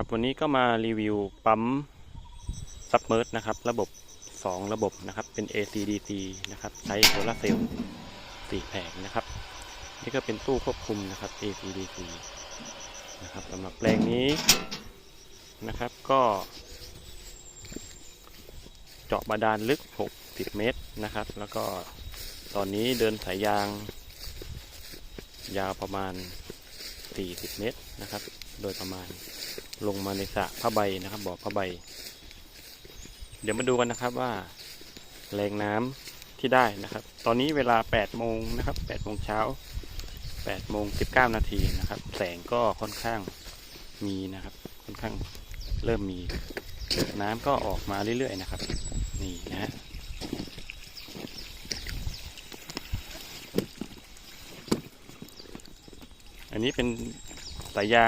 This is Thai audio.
ครับ วันนี้ก็มารีวิวปั๊มซับเมอร์สนะครับ ระบบ 2 ระบบนะครับ เป็น AC/DC นะครับ ใช้โซลาเซลล์4แผงนะครับ นี่ก็เป็นตู้ควบคุมนะครับ AC/DC นะครับสำหรับแปลงนี้นะครับก็ เจาะบาดาลลึก 60 เมตรนะครับ แล้วก็ตอนนี้เดินสายยาง ยาวประมาณ 40 เมตรนะครับ โดยประมาณ ลงมาในสระผ้าใบนะครับบ่อผ้าใบ เดี๋ยวมาดูกันนะครับว่า แรงน้ำที่ได้นะครับ ตอนนี้เวลา8โมงนะครับ8โมงเช้า8โมง19นาทีนะครับ แสงก็ค่อนข้างมีนะครับ ค่อนข้างเริ่มมี น้ำก็ออกมาเรื่อยๆนะครับ นี่นะฮะอันนี้เป็นสายยาง